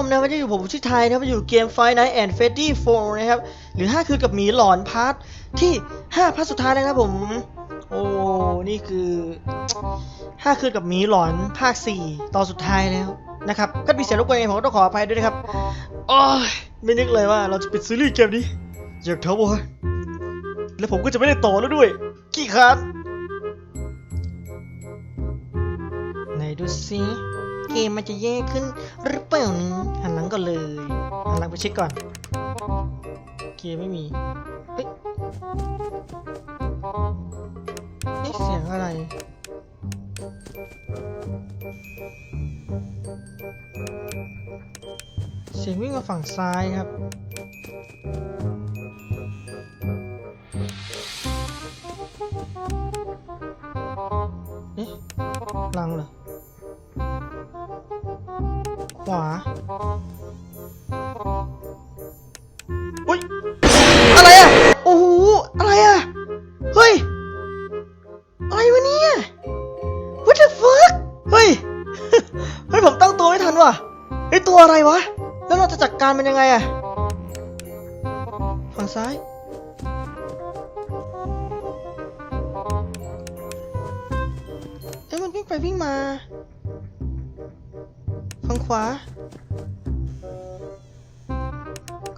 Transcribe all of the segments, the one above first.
มนะว่าจะอยู่ผมชื่อไทยนะครับอยู่เกม Five Nights and Freddy 4นะครับ หรือ 5 คือกับหมีหลอนพาร์ทที่ 5 พาร์ทสุดท้ายแล้วนะครับผม โอ้ นี่คือ 5 คืนกับหมีหลอนภาค 4 ตอนสุดท้ายแล้วนะครับ ก็มีเสียงรบกวนเองผมก็ต้องขออภัยด้วยนะครับโอ้ยไม่นึกเลยว่าเราจะปิดซีรีส์เกมนี้จากเทอร์โบแล้วผมก็จะไม่ได้ต่อแล้วด้วยขี้คร้านไหนดูสิ เกมมันจะแย่ขึ้นหรือเปล่านะหันหลังก่อนเลยหันหลังไปเช็คก่อนเกมไม่มีเฮ้ยเสียงอะไรเสียงวิ่งมาฝั่งซ้ายครับ วไม่ะไอตัวอะไรวะ แล้วเราจะจัดการมันยังไงอะฝั่งซ้าย เอ้ยมันวิ่งไปวิ่งมา ฝั่งขวา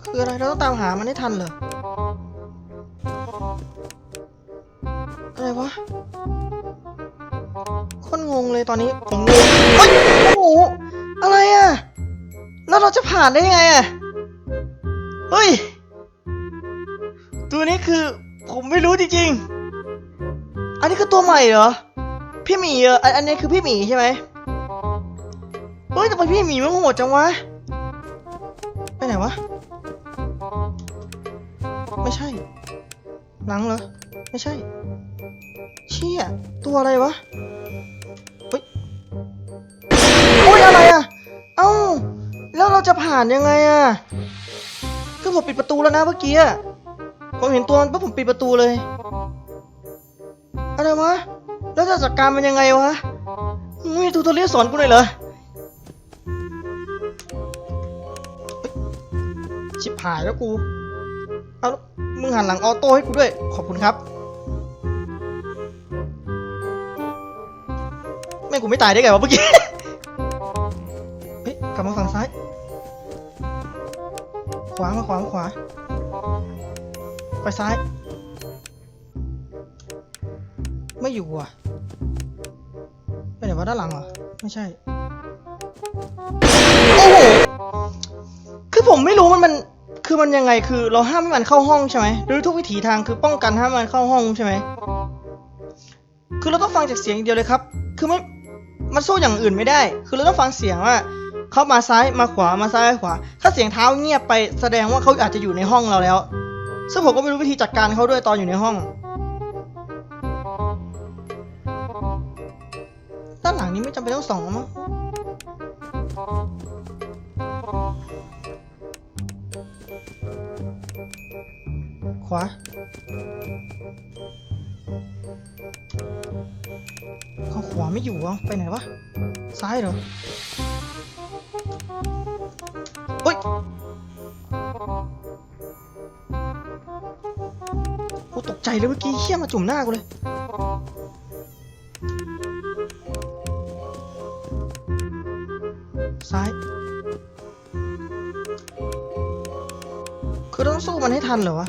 คืออะไร เราต้องตามหามันให้ทันเหรอ อะไรวะคนงงเลยตอนนี้ผมงงเฮ้ยโอ้โห อะไรอะแล้วเราจะผ่านได้ยังไงอะเฮ้ย ตัวนี้คือผมไม่รู้จริงๆ อันนี้คือตัวใหม่เหรอ พี่หมีเออันอันนี้คือพี่หมีใช่ไหมเฮ้ยแต่ไปพี่หมีมันโหดจังวะ ไปไหนวะ ไม่ใช่ หลังเหรอ ไม่ใช่ เชี่ย ตัวอะไรวะ อ้าแล้วเราจะผ่านยังไงอะคือผมปิดประตูแล้วนะเมื่อกี้อะผมเห็นตัวมันปุ๊บผมปิดประตูเลยอะไรวะแล้วจะจัดการมันยังไงวะมึงมีทูตอเรียสอนกูหน่อยเหรอชิบหายแล้วกูเอาแล้วมึงหันหลังออโต้ให้กูด้วย ขอบคุณครับแม่งกูไม่ตายได้ไงวะเมื่อกี้ ลับมาฝั่งซ้าย ขวามาขวามาขวา ไปซ้าย ไม่อยู่อะไปไหนวะด้านหลังเหรอ ไม่ใช่ โอ้โห คือผมไม่รู้มันมันคือมันยังไงคือเราห้ามให้มันเข้าห้องใช่ไหมโดยทุกวิถีทางคือป้องกันห้ามมันเข้าห้องใช่ไหมคือเราต้องฟังจากเสียงอย่างเดียวเลยครับ คือไม่มันสู้อย่างอื่นไม่ได้ คือเราต้องฟังเสียงว่า เขามาซ้ายมาขวามาซ้ายมาขวา ถ้าเสียงเท้าเงียบไปแสดงว่าเขาอาจจะอยู่ในห้องเราแล้ว ซึ่งผมก็ไม่รู้วิธีจัดการเขาด้วยตอนอยู่ในห้อง ด้านหลังนี้ไม่จำเป็นต้องส่องมั้งขวาเขาขวาไม่อยู่วะไปไหนวะ ซ้ายเหรอ เฮ้ยกูตกใจเลยเมื่อกี้เชี่ยมาจุ่มหน้ากูเลยซ้าย คือต้องสู้มันให้ทันเหรอวะ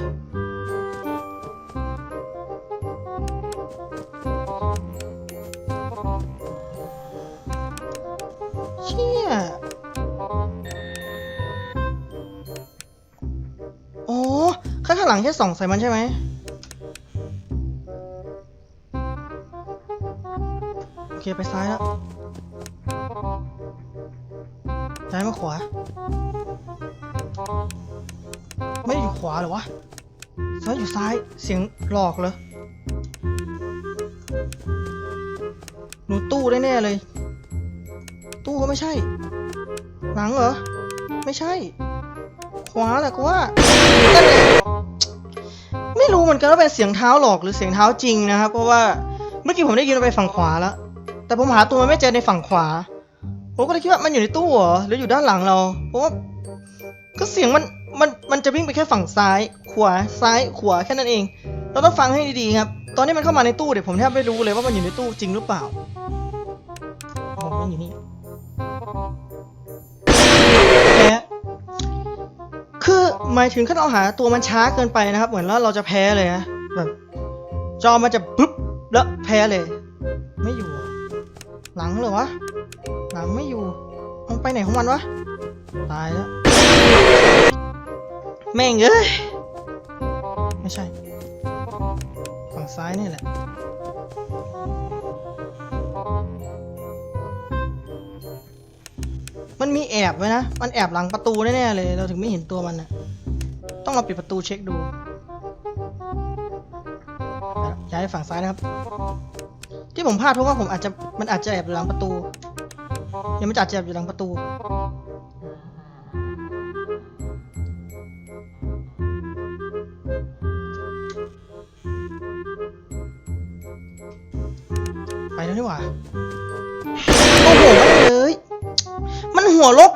ค่ส่องใส่มันใช่ไหมโอเคไปซ้ายแล้วซ้ายมาขวา ไม่ได้อยู่ขวาเหรอวะซ้ายอยู่ซ้ายเสียงหลอกเหรอหนูตู้ได้แน่เลย ตู้ก็ไม่ใช่ หลังเหรอ ไม่ใช่ ขวาแหละกูว่า ไม่รู้เหมือนกันว่าเป็นเสียงเท้าหลอกหรือเสียงเท้าจริงนะครับ เพราะว่าเมื่อกี้ผมได้ยินไปฝั่งขวาแล้ว แต่ผมหาตัวมันไม่เจอในฝั่งขวา ผมก็เลยคิดว่ามันอยู่ในตู้เหรอหรืออยู่ด้านหลังเรา เพราะว่าก็เสียงมันมันมันจะวิ่งไปแค่ฝั่งซ้าย ขวาซ้ายขวาแค่นั้นเอง เราต้องฟังให้ดีๆครับ ตอนนี้มันเข้ามาในตู้เดี๋ยวผมแทบไม่รู้เลยว่ามันอยู่ในตู้จริงหรือเปล่ามันอยู่นี่ หมายถึงขั้นเอาหาตัวมันช้าเกินไปนะครับ เหมือนว่าเราจะแพ้เลยนะแบบจอมันจะปุ๊บแล้วแพ้เลย ไม่อยู่ หลังเหรอวะหลังไม่อยู่มันไปไหนของมันวะตายแล้ว แม่งเอ้ยไม่ใช่ ฝั่งซ้ายนี่แหละมันมีแอบไว้นะ มันแอบหลังประตูแน่ๆเลย เราถึงไม่เห็นตัวมันนะ ต้องเราปิดประตูเช็คดูย้ายฝั่งซ้ายนะครับ ที่ผมพลาดเพราะว่าผมอาจจะมันอาจจะแอบอยู่หลังประตูยังไม่จัดแอบอยู่หลังประตู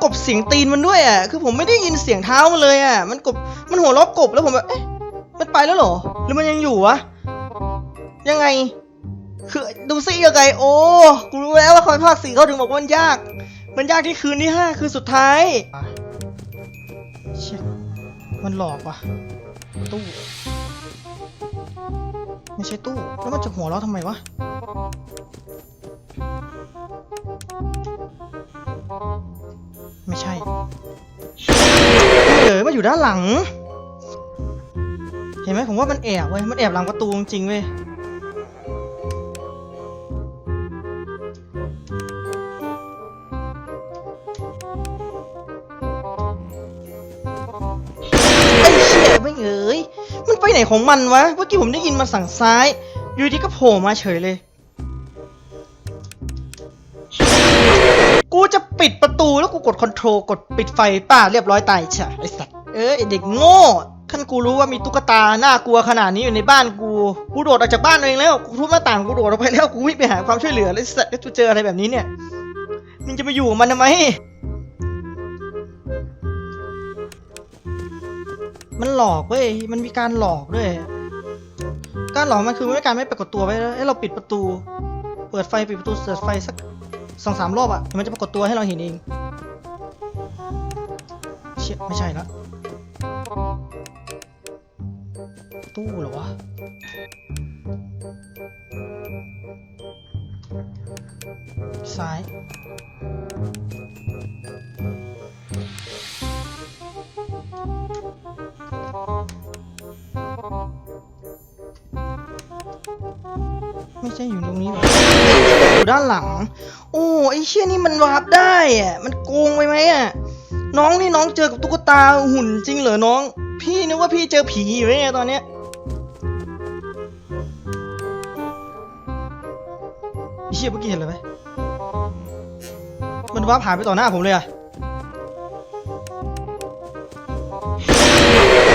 บเสียงตีนมันด้วยอะ คือผมไม่ได้ยินเสียงเท้ามันเลยอะ มันกบ มันหัวล้อกบแล้วผมแบบ เอ๊ะ มันไปแล้วเหรอ หรือมันยังอยู่วะ ยังไง คือดูซิยังไง โอ้ กูรู้แล้วว่าคอยภาคสี่เขาถึงบอกว่ามันยาก มันยากที่คืนที่ห้าคือสุดท้ายเชี่ยมันหลอกว่ะ ตู้ ไม่ใช่ตู้ แล้วมันจะหัวเราะทำไมวะ เออมันอยู่ด้านหลัง เห็นไหมผมว่ามันแอบเว้ย มันแอบหลังประตูจริงเว้ย ไอ้เชี่ยไม่งเอ้ยมันไปไหนของมันวะ เมื่อกี้ผมได้ยินมาสั่งซ้าย อยู่ดีก็โผล่มาเฉยเลย ปิดประตูแล้วกูกดคอนโทรลกดปิดไฟป้าเรียบร้อยตายเฉะไอสัตว์เอ้ยไอเด็กโง่ขั้นกูรู้ว่ามีตุ๊กตาน่ากลัวขนาดนี้อยู่ในบ้านกู กูโดดออกจากบ้านเองแล้ว กูทุบหน้าต่างกูโดดออกไปแล้ว กูวิ่งไปหาความช่วยเหลือแล้วไอสัตว์แล้วกูเจออะไรแบบนี้เนี่ย มึงจะมาอยู่มันทำไม มันหลอกเว้ย มันมีการหลอกด้วย การหลอกมันคือไม่การไม่ปรากฏตัวไว้แล้วให้เราปิดประตู เปิดไฟปิดประตูเปิดไฟสัก สองสามรอบอะมันจะปรากฏตัวให้เราเห็นเองเชี่ยไม่ใช่ละตู้เหรอวะซ้ายไม่ใช่อยู่ตรงนี้หรออยู่ด้านหลัง อ้ไอเชี่ยนี่มันวาร์ปได้อะมันโกงไปไหมอะน้องนี่น้องเจอกับตุ๊กตาหุ่นจริงเหรอน้อง พี่นึกว่าพี่เจอผีอยู่เนี่ยตอนเนี้ยไอเชี่ยเมื่อกี้เห็นเลยไหมมันวาร์ปหายไปต่อหน้าผมเลยอะ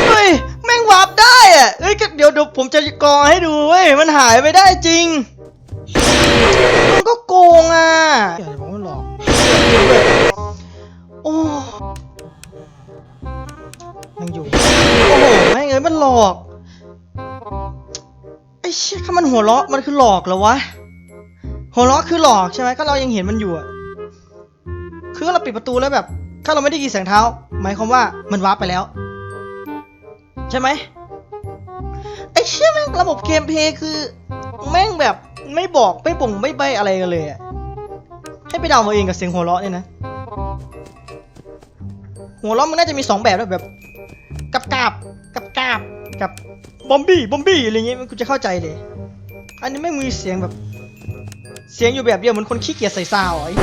เฮ้ยแม่งวาร์ปได้อะเอ้ยเดี๋ยวเดี๋ยวผมจะกอให้ดูเว้ยมันหายไปได้จริง มันก็โกงอะอย่าบอกว่าหลอกโอ้ยังอยู่ โอ้โหแม่งเอ้ยมันหลอกไอ้เชี่ยถ้ามันหัวเราะมันคือหลอกเหรอวะหัวเราะคือหลอกใช่ไหมก็เรายังเห็นมันอยู่อะคือเราปิดประตูแล้วแบบ ถ้าเราไม่ได้ยินเสียงเท้า หมายความว่ามันวาร์ปไปแล้ว ใช่ไหมไอ้เชี่ยแม่งระบบเกมเพย์คือ แม่งแบบไม่บอกไม่บ่งไม่ใบอะไรกันเลยอะให้ไปเดาเอาเองกับเสียงหัวเราะเนี่ยนะ หัวเราะมันน่าจะมีสองแบบด้วแบบกับกาบกับกาบกับบอมบี้บอมบี้อะไรเงี้ยมันกูจะเข้าใจเลย อันนี้ไม่มีเสียงแบบ เสียงอยู่แบบเดียวเหมือนคนขี้เกียจใส่ซาวอะไอ้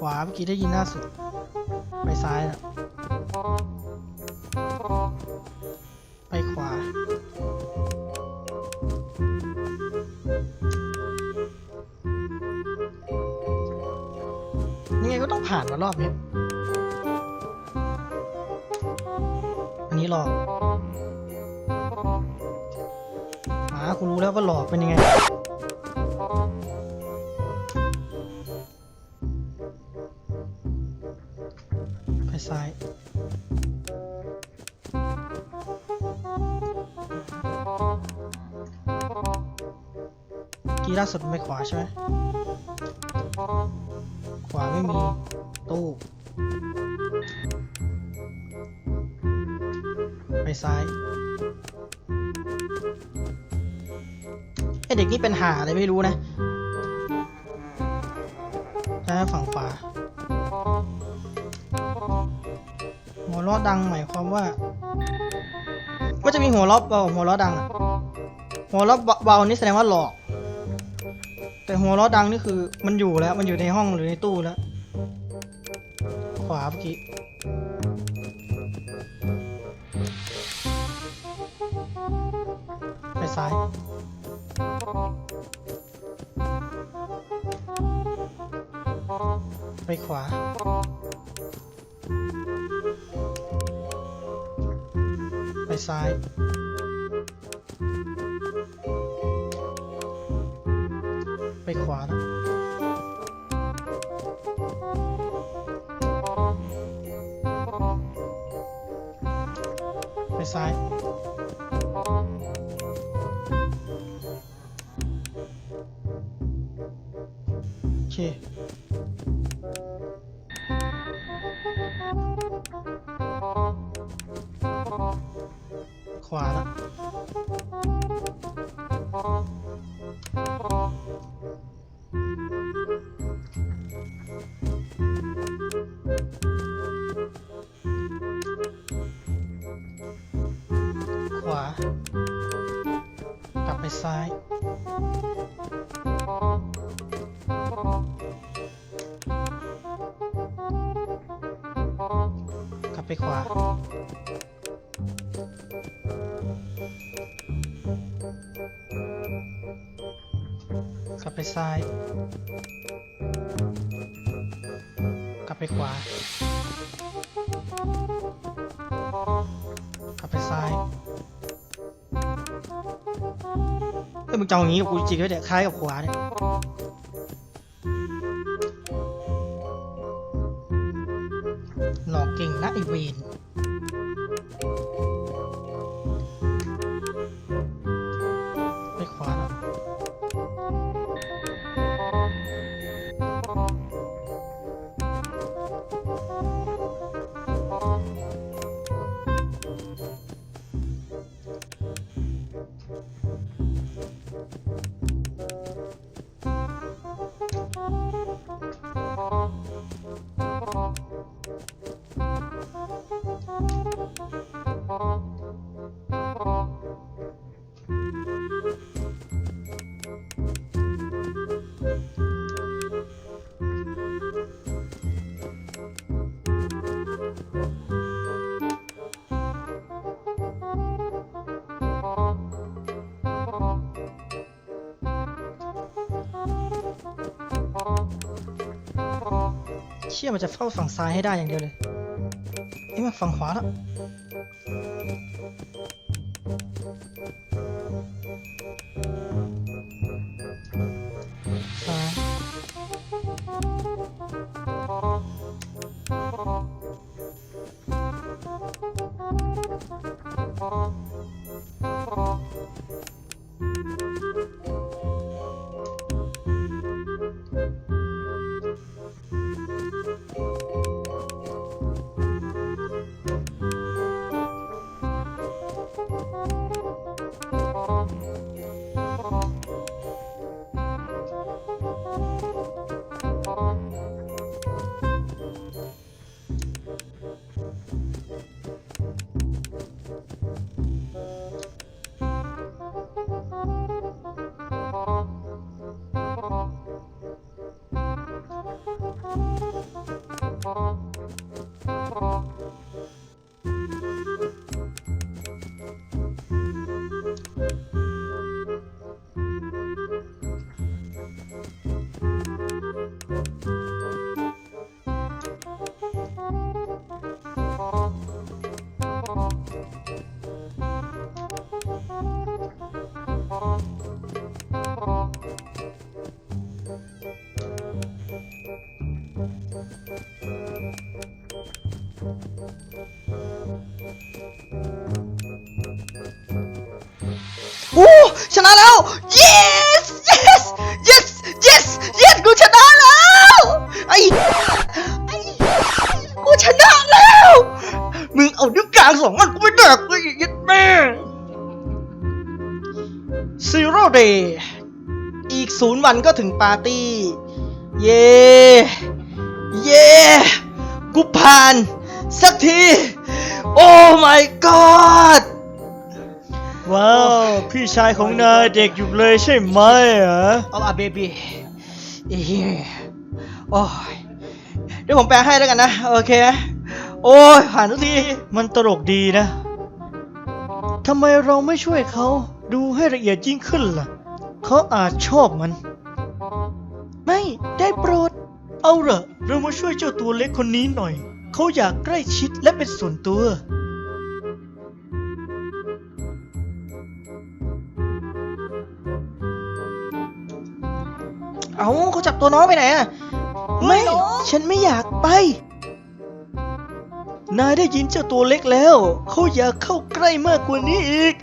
ขวาเมื่อกี้ได้ยินหน้าสุด ไปซ้ายนะ ไปขวายังไงก็ต้องผ่านมารอบนี้ อันนี้หลอกอ่าคุณรู้แล้วว่าหลอกเป็นยังไง กีล่าสุดไปขวาใช่ไหมขวาไม่มีตู้ไปซ้ายไอเด็กนี่เป็นหาอะไรไม่รู้นะแล้วฝั่งขวาหัวเราะดังหมายความว่าก็จะมีหัวเราะเบาหัวเราะดังหัวเราะเบานี่แสดงว่าหลอก แต่หัวเราะดังนี่คือมันอยู่แล้วมันอยู่ในห้องหรือในตู้แล้ว ขวาเมื่อกี้ไปซ้ายไปขวา ไปซ้าย ไปขวาแล้วไปซ้าย โอเค กลับไปซ้าย กลับไปขวา กลับไปซ้าย กลับไปขวา เอ้ยมึงอาอย่างนี้กับกูจริงด้วยเนี่ยคล้ายกับขวาเนี่ยหลอกเก่งนะไอเวน เชื่อมันจะเฝ้าฝั่งซ้ายให้ได้อย่างเดียวเลยเอ้ยมันฝั่งขวาแล้ว ศูนย์วันก็ถึงปาร์ตี้ เย้เย้กูผ่าน สักที โอ้ my god ว้าว พี่ชายของนายเด็กอยู่เลยใช่ไหมเหรอเอาอะเบบี้เอ้ยโอ้ยเดี๋ยวผมแปลให้แล้วกันนะ โอเคไหมโอ้ยผ่านทุกที มันตลกดีนะทำไมเราไม่ช่วยเขาดูให้ละเอียดยิ่งขึ้นล่ะ เขาอาจชอบมัน ไม่ได้โปรด เอาละเรามาช่วยเจ้าตัวเล็กคนนี้หน่อย เขาอยากใกล้ชิดและเป็นส่วนตัว เอาเขาจับตัวน้องไปไหนอะไม่ฉันไม่อยากไป นายได้ยินเจ้าตัวเล็กแล้ว เขาอยากเข้าใกล้มากกว่านี้อีก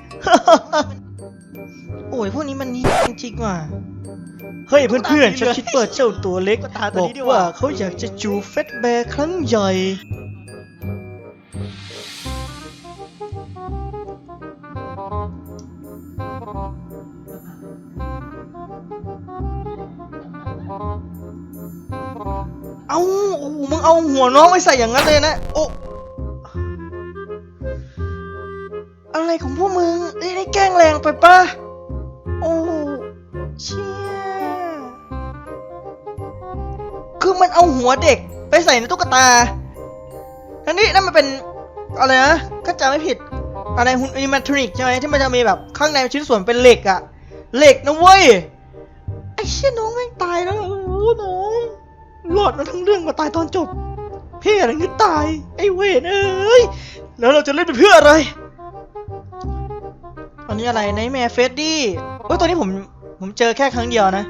โอ้ยพวกนี้มันนี่จริงๆว่ะเฮ้ยเพื่อนๆฉันคิดว่าเจ้าตัวเล็กก็ตามตัวบอนี้กดีกว่าว่าเขาอยากจะจูเฟสแบร์ครั้งใหญ่เอาโอ้โหมึงเอาหัวน้องไปใส่อย่างนั้นเลยนะ โอ้ หัวเด็กไปใส่ในตุ๊กตาทั้งนี้นั่นมันเป็นอะไรนะก็จำไม่ผิดอะไรหุ่นอิมัทริกใช่ไหมที่มันจะมีแบบข้างในชิ้นส่วนเป็นเหล็กอะเหล็กนะเว้ยไอ้เชี่ยน้องแม่งตายแล้วโอ้โหน้องรอดมาทั้งเรื่องมาตายตอนจบ เพ่อะไรเงี้ยตาย ไอ้เวรเอ้ยแล้วเราจะเล่นไปเพื่ออะไรอันนี้อะไรไนแมร์เฟดดี้เฮ้ยตัวนี้ผมผมเจอแค่ครั้งเดียวนะ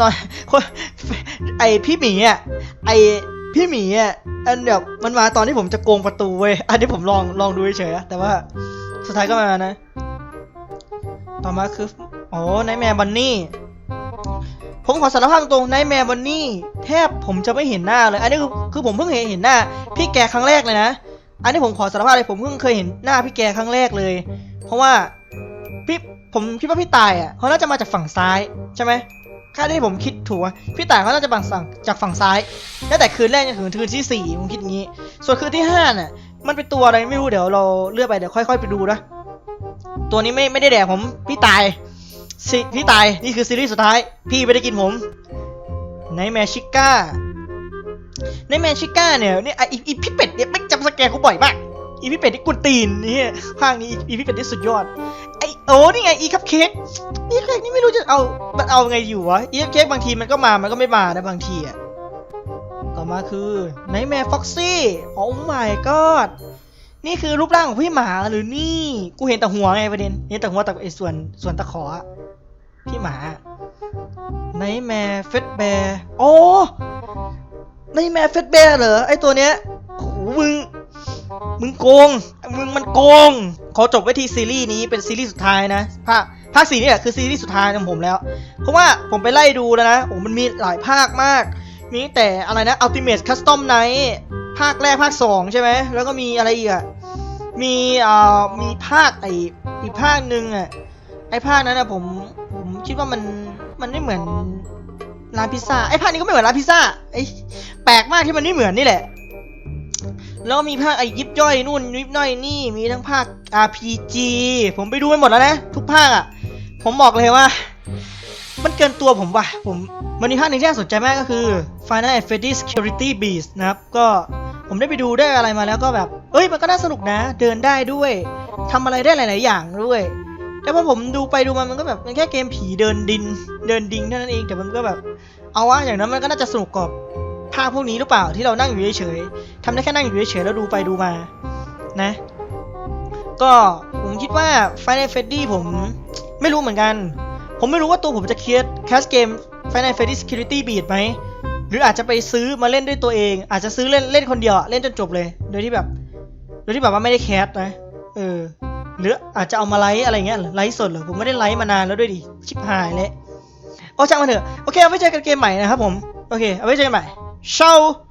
ตอนคนไอพี่หมีอะไอพี่หมีอะอันแบบมันมาตอนที่ผมจะโกงประตูเว้ยอันนี้ผมลองลองดูเฉยๆแต่ว่าสุดท้ายก็มานะ ต่อมาคือโอ้ไนแมร์บันนี่ผมขอสารภาพตรงไนแมร์บันนี่แทบผมจะไม่เห็นหน้าเลย อันนี้คือคือผมเพิ่งเห็นเห็นหน้า พี่แกครั้งแรกเลยนะอันนี้ผมขอสารภาพเลยผมเพิ่งเคยเห็นหน้าพี่แกครั้งแรกเลย เพราะว่าพี่ผมคิดว่าพี่ตายอะเขาน่าจะมาจากฝั่งซ้ายใช่ไหม ค่าที่ผมคิดถูกอะพี่ตายเขาน่าจะบังสั่งจากฝั่งซ้ายตั้งแต่คืนแรกจนถึงคืนที่สี่ผมคิดอย่างนี้ ส่วนคืนที่ห้าน่ะมันเป็นตัวอะไรไม่รู้เดี๋ยวเราเลือกไปเดี๋ยวค่อย ๆ ไปดูนะตัวนี้ไม่ไม่ได้แดกผมพี่ตายสิพี่ตายนี่คือซีรีส์สุดท้าย พี่ไม่ได้กินผมไนแมชิก้าไนแมชิก้าเนี่ยนี่ไออีอีพี่เป็ดเนี่ยไม่จำสแกนกูบ่อยมาก อีพี่เป็ดที่กุนตีนนี่ภาคนี้อีพี่เป็ดที่สุดยอด ไอโอ้นี่ไงอีคัพเค้กอีคัพเค้กนี่ไม่รู้จะเอามันเอาไงอยู่วะอีคัพเค้กบางทีมันก็มามันก็ไม่มานะบางทีอะต่อมาคือไนแมร์ฟ็อกซี่โอ้ my god นี่คือรูปร่างของพี่หมาหรือนี่ กูเห็นแต่หัวไงประเด็นเห็นแต่หัวแต่ไอส่วนส่วนตะขอพี่หมาไนแมร์เฟสแบร์โอ้ไนแมร์เฟสแบร์เหรอไอตัวเนี้ยโหมึง มึงโกง มึงมันโกง ขอจบไว้ที่ซีรีส์นี้เป็นซีรีส์สุดท้ายนะ ภาคภาคสี่นี่แหละคือซีรีส์สุดท้ายของผมแล้ว เพราะว่าผมไปไล่ดูแล้วนะ โอ้ มันมีหลายภาคมาก มีแต่อะไรนะ Ultimate Custom Night ภาคแรกภาคสองใช่ไหม แล้วก็มีอะไรอีกอะมีเอ่อมีภาคไออีกภาคหนึ่งอะไอภาคนั้นนะผมผมคิดว่ามันมันไม่เหมือนร้านพิซซ่าไอภาคนี้ก็ไม่เหมือนร้านพิซซ่าไอแปลกมากที่มันไม่เหมือนนี่แหละ แล้วก็มีภาคไอ้ยิบย่อยนู่นยิบย่อยนี่มีทั้งภาค RPG ผมไปดูไปหมดแล้วนะ ทุกภาคอะ ผมบอกเลยว่า มันเกินตัวผมว่ะผมมันมีภาคหนึ่งที่น่าสนใจมากก็คือ Final Fantasy Security Beast นะครับก็ผมได้ไปดูได้อะไรมาแล้วก็แบบ เอ้ยมันก็น่าสนุกนะ เดินได้ด้วยทำอะไรได้หลาย ๆ อย่างด้วยแต่พอผมดูไปดูมา มันก็แบบมันแค่เกมผีเดินดิน เดินดิงเท่านั้นเองแต่มันก็แบบ เอาวะอย่างนั้นมันก็น่าจะสนุกกว่า ภาคพวกนี้หรือเปล่าที่เรานั่งอยู่เฉยๆทำได้แค่นั่งอยู่เฉยๆแล้วดูไปดูมานะ ก็ผมคิดว่า Final Freddy ผมไม่รู้เหมือนกัน ผมไม่รู้ว่าตัวผมจะเคลียร์แคสเกม Final Freddy Security Beat ไหมหรืออาจจะไปซื้อมาเล่นด้วยตัวเอง อาจจะซื้อเล่นเล่นคนเดียวเล่นจนจบเลย โดยที่แบบ โดยที่แบบว่าไม่ได้แคสนะเออหรืออาจจะเอามาไลฟ์อะไรเงี้ยไลฟ์สดเหรอผมไม่ได้ไลฟ์มานานแล้วด้วยดิชิบหายเลยโอ้ช่างมันเถอะโอเคเอาไว้เจอกันเกมใหม่นะครับผม โอเคเอาไว้เจอกันใหม่ 烧